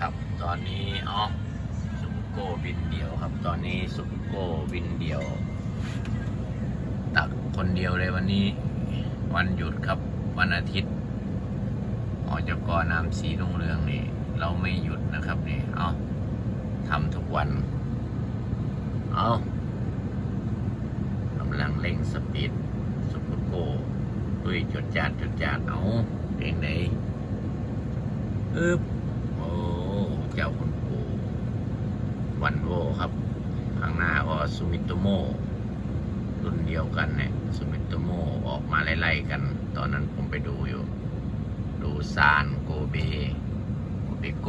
ครับ ตอนนี้อ๋อสุปโกบินเดียวครับ ตอนนี้สุปโกบินเดียว ตักคนเดียวเลยวันนี้ วันหยุดครับ วันอาทิตย์อจกอน้ำสีรุ่งเรืองนี่ เราไม่หยุดนะครับนี่เอาทำทุกวัน เอากำลังเร่งสปีดสุปโกดุยจดจาดจดจาดเอาเพลงไหนอึบโอ้ เจ้าคุณปูวันโวครับ ข้างหน้าก็ซูมิโตโมรุ่นเดียวกันเนี่ยซูมิโตโมออกมาไล่ๆกัน ตอนนั้นผมไปดูอยู่ ดูซานโกเบโกเบโก